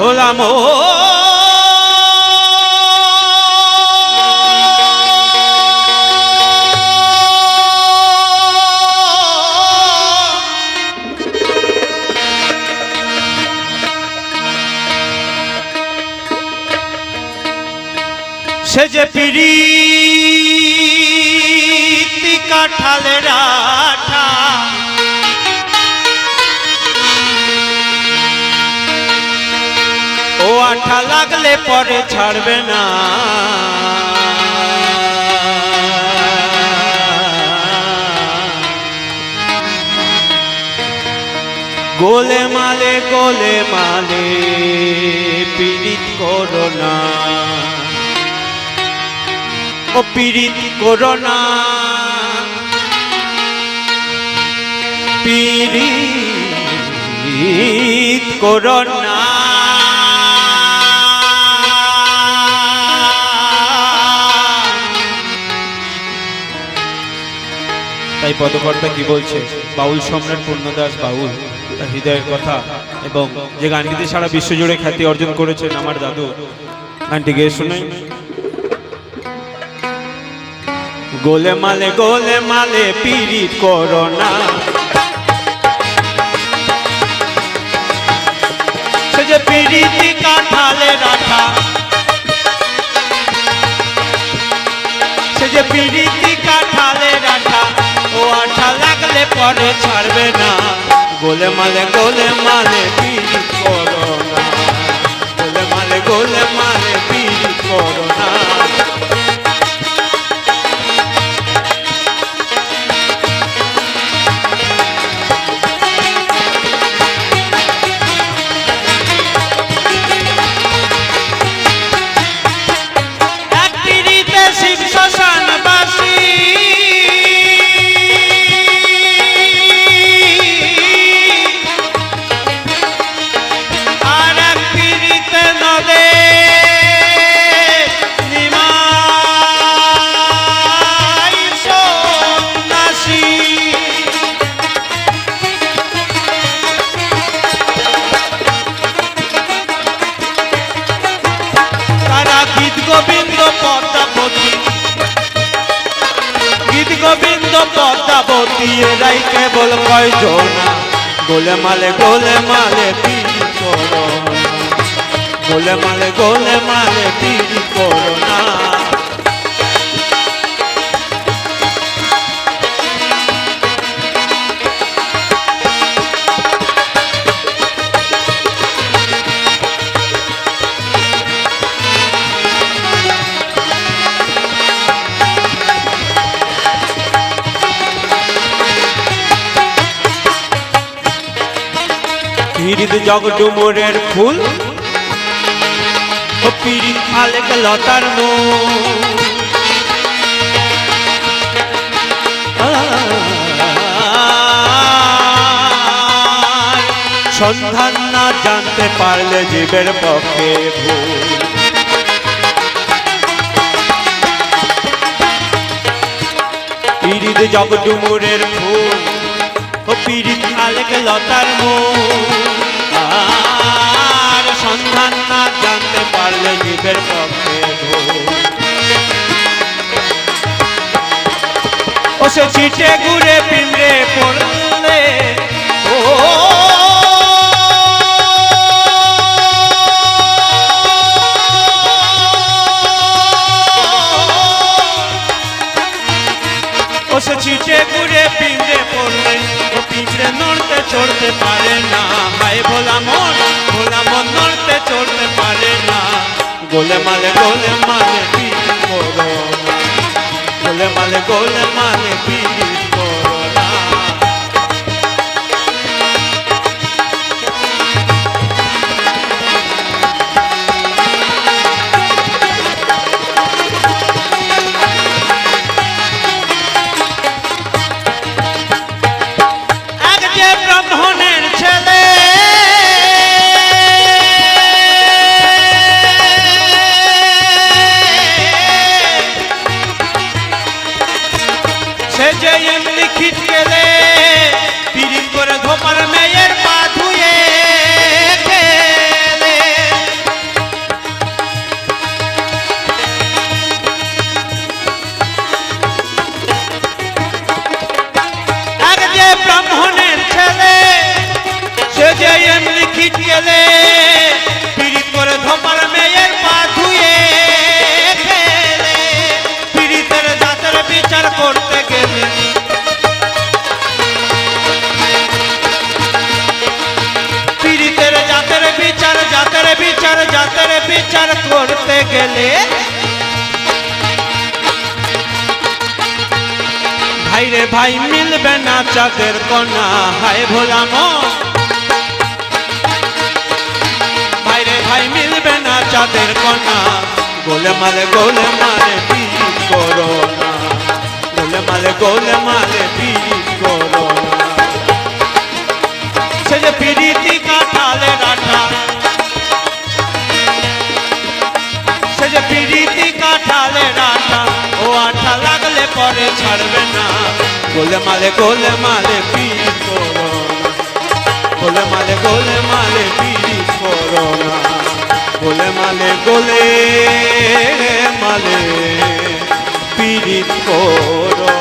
ভোলাম সে যে পিড়ি কাঠালের আঠা আঠা লাগলে পরে ছাড়বে না। গোলে মালে গোলে মালে পীড়িত করো না। ও পীড়িত করো না। পীড়িত করো তাই পদকর্তা কি বলছে? বাউল সম্রাট পূর্ণদাস বাউল, তার হৃদয়ের কথা এবং যে গানটিতে সারা বিশ্ব জুড়ে খ্যাতি অর্জন করেছেন আমার দাদু। গানটি গেয়ে শুনে গোলে মালে গোলে মালে পিরিত করো না সে যে পিরিতি কাঠালে রাখা। সে যে পিরিতি কাঠালে আঠা লাগলে পরে ছাড়বে না। গোলে মালে গোলে মালে কি করো না? গোলে মালে গোলে পদ্মাবতী রাই কেবল কয়জন গোলে মালে গোলে মালে পি। গোলে মালে গোলে মালে পিড়ি পিরিত জগ ডুমুরের ফুল। লতার মো সন্ধান না জানতে পারলে জীবের পক্ষে ভুল। জগ ডুমুরের ফুল। ও পিরিত আলেক লতার আর সন্ধান না জানতে পারলে জীবের পক্ষে ও সে ছিটে ঘুরে পিঁড়ে পড়লে গোলে মালে গোলে মালে পিড়ি করো। গোলে মালে গোলে মালে খিটকে রে পিড়ি করে ধোপার মেয়ে বিচার করতে গেলে? ভাই রে ভাই, মিলবে না চাঁদের কণা। হায় ভোলা মন। ভাই রে ভাই, মিলবে না চাঁদের কণা। গোলে মালে গোলে মালে করো না? গোলে মালে গোলে মালে কাঁঠালে রাঠা ও আঠা লাগলে পরে ছাড়বে না। গোলে মালে গোলে মালে পিড়ি করো গোলে মালে গোলে মালে পিড়ি করো না গোলে মালে গোলে মালে পিড়ি করো